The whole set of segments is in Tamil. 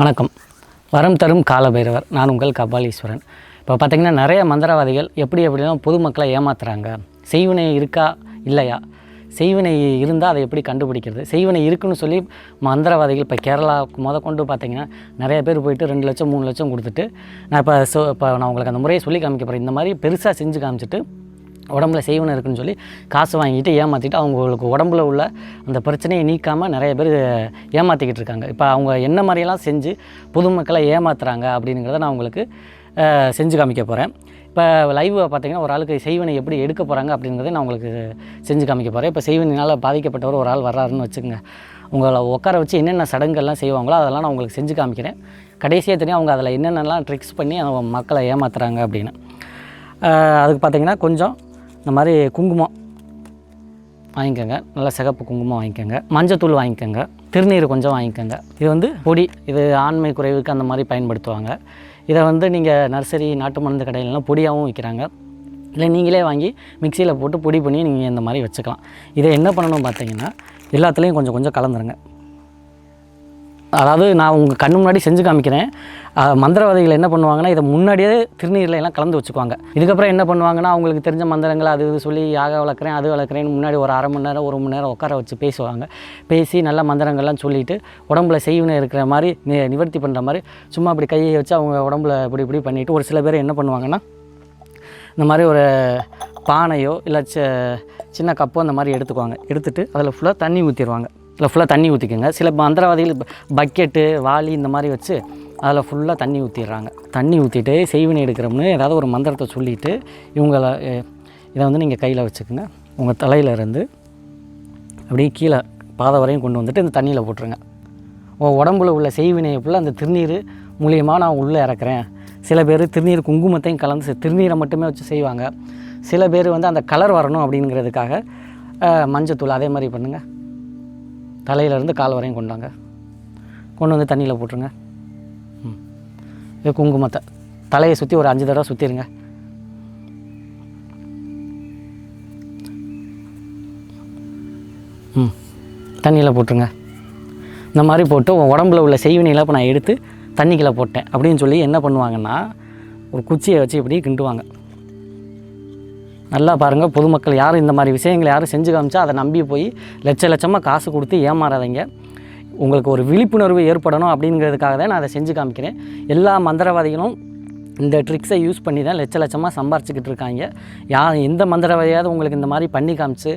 வணக்கம். வரம் தரும் காலபைரவர். நான் உங்கள் கபாலீஸ்வரன். இப்போ பார்த்தீங்கன்னா நிறைய மந்திரவாதிகள் எப்படி எப்படிலாம் பொதுமக்களை ஏமாத்துறாங்க? செய்வினை இருக்கா? இல்லையா? செய்வினை இருந்தால் அதை எப்படி கண்டுபிடிக்கிறது? செய்வினை இருக்குன்னு சொல்லி மந்திரவாதிகள் இப்போ கேரளா முத கொண்டு பார்த்தீங்கன்னா நிறைய பேர் போயிட்டு ரெண்டு லட்சம் மூணு லட்சம் கொடுத்துட்டு நான் இப்போ ஸோ இப்போ நான் உங்களுக்கு அந்த முறையை சொல்லி காமிக்க போகிறேன் இந்த மாதிரி பெருசாக செஞ்சு காமிச்சிட்டு உடம்புல செய்வன இருக்குன்னு சொல்லி காசு வாங்கிட்டு ஏமாற்றிட்டு அவங்களுக்கு உடம்புல உள்ள அந்த பிரச்சனையை நீக்காமல் நிறைய பேர் ஏமாற்றிக்கிட்டு இருக்காங்க. இப்போ அவங்க என்ன மாதிரியெல்லாம் செஞ்சு பொதுமக்களை ஏமாத்துறாங்க அப்படிங்கிறத நான் உங்களுக்கு செஞ்சு காமிக்க போகிறேன் இப்போ லைவ் பார்த்தீங்கன்னா ஒரு ஆளுக்கு செய்வனை எப்படி எடுக்க போகிறாங்க அப்படிங்கிறத நான் உங்களுக்கு செஞ்சு காமிக்க போகிறேன் இப்போ செய்வனால் பாதிக்கப்பட்டவர் ஒரு ஆள் வர்றாருன்னு வச்சுக்கோங்க. உங்களை உட்கார வச்சு என்னென்ன சடங்குகள்லாம் செய்வாங்களோ அதெல்லாம் நான் உங்களுக்கு செஞ்சு காமிக்கிறேன். கடைசியாக தெரியும் அவங்க அதில் என்னென்னலாம் ட்ரிக்ஸ் பண்ணி அவங்க மக்களை ஏமாத்துறாங்க அப்படின்னு. அதுக்கு பார்த்தீங்கன்னா கொஞ்சம் இந்த மாதிரி குங்குமம் வாங்கிக்கோங்க. நல்ல சிகப்பு குங்குமம் வாங்கிக்கோங்க. மஞ்சத்தூள் வாங்கிக்கோங்க. திருநீர் கொஞ்சம் வாங்கிக்கோங்க. இது வந்து பொடி. இது ஆண்மை குறைவுக்கு அந்த மாதிரி பயன்படுத்துவாங்க. இதை வந்து நீங்கள் நர்சரி நாட்டு மருந்து கடையிலலாம் பொடியாகவும் விற்கிறாங்க. இல்லை நீங்களே வாங்கி மிக்சியில் போட்டு பொடி பண்ணி நீங்கள் இந்த மாதிரி வச்சுக்கலாம். இதை என்ன பண்ணணும் பார்த்தீங்கன்னா எல்லாத்துலேயும் கொஞ்சம் கொஞ்சம் கலந்துருங்க. அதாவது நான் உங்கள் கண்ணு முன்னாடி செஞ்சு காமிக்கிறேன். மந்திரவாதிகள் என்ன பண்ணுவாங்கன்னா இதை முன்னாடியே திருநீரில் எல்லாம் கலந்து வச்சுக்குவாங்க. இதுக்கப்புறம் என்ன பண்ணுவாங்கன்னா அவங்களுக்கு தெரிஞ்ச மந்திரங்கள் அது இது சொல்லி யாக வளர்க்குறேன் அது வளர்க்குறேன்னு முன்னாடி ஒரு அரை மணி நேரம் ஒரு மணி நேரம் உட்கார வச்சு பேசுவாங்க. பேசி நல்ல மந்திரங்கள்லாம் சொல்லிட்டு உடம்புல செய்வினை இருக்கிற மாதிரி நி நிவர்த்தி பண்ணுற மாதிரி சும்மா அப்படி கையை வச்சு அவங்க உடம்புல இப்படி இப்படி பண்ணிவிட்டு ஒரு சில பேர் என்ன பண்ணுவாங்கன்னா இந்த மாதிரி ஒரு பானையோ இல்லை ச சின்ன கப்போ அந்த மாதிரி எடுத்துக்குவாங்க. எடுத்துட்டு அதில் ஃபுல்லாக தண்ணி ஊற்றிடுவாங்க இதில் ஃபுல்லாக தண்ணி ஊற்றிக்கோங்க சில மந்திரவாதிகள் பக்கெட்டு வாளி இந்த மாதிரி வச்சு அதில் ஃபுல்லாக தண்ணி ஊற்றிடுறாங்க தண்ணி ஊற்றிட்டு செய்வினை எடுக்கிறோம்னு ஏதாவது ஒரு மந்திரத்தை சொல்லிவிட்டு இவங்களை இதை வந்து நீங்கள் கையில் வச்சுக்கோங்க. உங்கள் தலையில் இருந்து அப்படியே கீழே பாதை வரையும் கொண்டு வந்துட்டு இந்த தண்ணியில் போட்டுருங்க. உன் உடம்புல உள்ள செய்வினையை ஃபுல்லாக அந்த திருநீர் மூலியமாக நான் உள்ளே இறக்குறேன். சில பேர் திருநீர் குங்குமத்தையும் கலந்து திருநீரை மட்டுமே வச்சு செய்வாங்க. சில பேர் வந்து அந்த கலர் வரணும் அப்படிங்கிறதுக்காக மஞ்சத்தூள் அதே மாதிரி பண்ணுங்கள் தலையிலேருந்து கால் வரையும் கொண்டாங்க. கொண்டு வந்து தண்ணியில் போட்டுருங்க. ம். இது குங்குமத்தை. தலையை சுற்றி ஒரு அஞ்சு தடவை சுற்றிடுங்க ம். தண்ணியில் போட்டுருங்க. இந்த மாதிரி போட்டு உன் உடம்புல உள்ள செய்வினையில் இப்போ நான் எடுத்து தண்ணிக்குள்ளே போட்டேன் அப்படின்னு சொல்லி என்ன பண்ணுவாங்கன்னா ஒரு குச்சியை வச்சு இப்படி கிண்டுவாங்க. நல்லா பாருங்கள் பொதுமக்கள் யாரும் இந்த மாதிரி விஷயங்களை யாரும் செஞ்சு காமிச்சா அதை நம்பி போய் லட்ச லட்சமாக காசு கொடுத்து ஏமாறாதீங்க. உங்களுக்கு ஒரு விழிப்புணர்வு ஏற்படணும் அப்படிங்கிறதுக்காக தான் நான் அதை செஞ்சு காமிக்கிறேன். எல்லா மந்திரவாதிகளும் இந்த ட்ரிக்ஸை யூஸ் பண்ணி தான் லட்ச லட்சமாக சம்பாரிச்சிக்கிட்டு இருக்காங்க. யா எந்த மந்திரவாதியாவது உங்களுக்கு இந்த மாதிரி பண்ணி காமிச்சு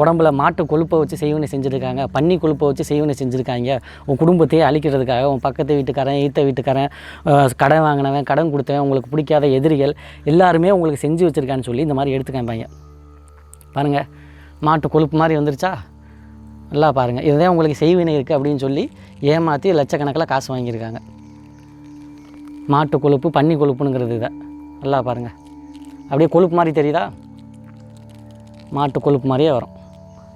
உடம்புல மாட்டு கொழுப்பை வச்சு செய்வனை செஞ்சுருக்காங்க பன்னி கொழுப்பை வச்சு செய்வனை செஞ்சுருக்காங்க. உன் குடும்பத்தையே அழிக்கிறதுக்காக உன் பக்கத்து வீட்டுக்காரன் ஈத்த வீட்டுக்காரன் கடன் வாங்கினவன் கடன் கொடுத்தவன் உங்களுக்கு பிடிக்காத எதிரிகள் எல்லாருமே உங்களுக்கு செஞ்சு வச்சுருக்கான்னு சொல்லி இந்த மாதிரி எடுத்து காமிப்பாங்க பாருங்கள் மாட்டு கொழுப்பு மாதிரி வந்துருச்சா? நல்லா பாருங்கள் இதுதான் உங்களுக்கு செய்வினை இருக்குது அப்படின்னு சொல்லி ஏமாற்றி லட்சக்கணக்கில் காசு வாங்கியிருக்காங்க. மாட்டு கொழுப்பு பன்னி கொழுப்புங்கிறது இதை. நல்லா பாருங்கள் அப்படியே கொழுப்பு மாதிரி தெரியுதா? மாட்டு கொழுப்பு மாதிரியே வரும்.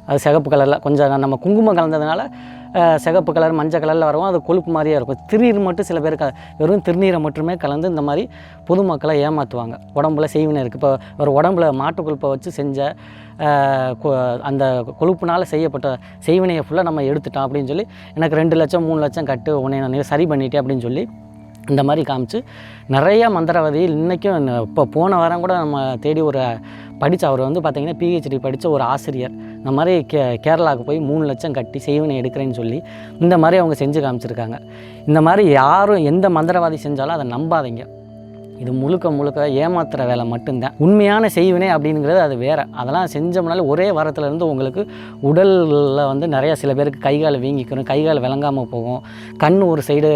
அது சிகப்பு கலரில் கொஞ்சம் நம்ம குங்குமம் கலந்ததுனால சிகப்பு கலர் மஞ்சள் கலரில் வரும். அது கொழுப்பு மாதிரியே இருக்கும். திருநீர் மட்டும் சில பேர் க வெறும் திருநீரை மட்டுமே கலந்து இந்த மாதிரி பொதுமக்களை ஏமாற்றுவாங்க உடம்புல செய்வினை இருக்குது இப்போ ஒரு உடம்புல மாட்டு கொழுப்பை வச்சு செஞ்ச அந்த கொழுப்புனால் செய்யப்பட்ட செய்வினையை ஃபுல்லாக நம்ம எடுத்துட்டோம் அப்படின்னு சொல்லி எனக்கு ரெண்டு லட்சம் மூணு லட்சம் கட்டு உன்னை நான் சரி பண்ணிட்டேன் அப்படின்னு சொல்லி இந்த மாதிரி காமிச்சு நிறைய மந்திரவாதி இன்றைக்கும் இப்போ போன வாரம் கூட நம்ம தேடி ஒரு படித்த அவர் வந்து பார்த்திங்கன்னா பிஹெச்டி படித்த ஒரு ஆசிரியர். இந்த மாதிரி கே கேரளாவுக்கு போய் மூணு லட்சம் கட்டி செய்வனை எடுக்கிறேன்னு சொல்லி இந்த மாதிரி அவங்க செஞ்சு காமிச்சிருக்காங்க. இந்த மாதிரி யாரும் எந்த மந்திரவாதி செஞ்சாலும் அதை நம்பாதீங்க. இது முழுக்க முழுக்க ஏமாத்துற வேலை மட்டும்தான். உண்மையான செய்வினை அப்படிங்கிறது அது வேறு. அதெல்லாம் செஞ்சோம்னால ஒரே வாரத்துல இருந்து உங்களுக்கு உடலில் வந்து நிறையா சில பேருக்கு கை கால் வீங்கிக்கணும் கை கால் விளங்காமல் போகும் கண் ஒரு சைடு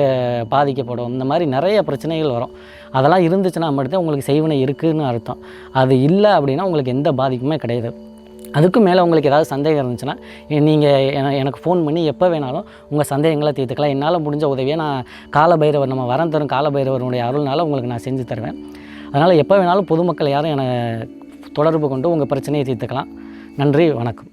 பாதிக்கப்படும் இந்த மாதிரி நிறைய பிரச்சனைகள் வரும். அதெல்லாம் இருந்துச்சுன்னா மட்டும்தான் உங்களுக்கு செய்வினை இருக்குதுன்னு அர்த்தம். அது இல்லை அப்படின்னா உங்களுக்கு எந்த பாதிப்புமே கிடையாது. அதுக்கும் மேலே உங்களுக்கு ஏதாவது சந்தேகம் இருந்துச்சுன்னா நீங்கள் எனக்கு ஃபோன் பண்ணி எப்போ வேணாலும் உங்கள் சந்தேகங்களை தீர்த்துக்கலாம். என்னால் முடிஞ்ச உதவியை நான் காலபைரவர் நம்ம வரம் தரும் காலபைரவருடைய அருள்னால உங்களுக்கு நான் செஞ்சு தருவேன். அதனால் எப்போ வேணாலும் பொதுமக்கள் யாரும் என்னை தொடர்பு கொண்டு உங்கள் பிரச்சனையை தீர்த்துக்கலாம். நன்றி வணக்கம்.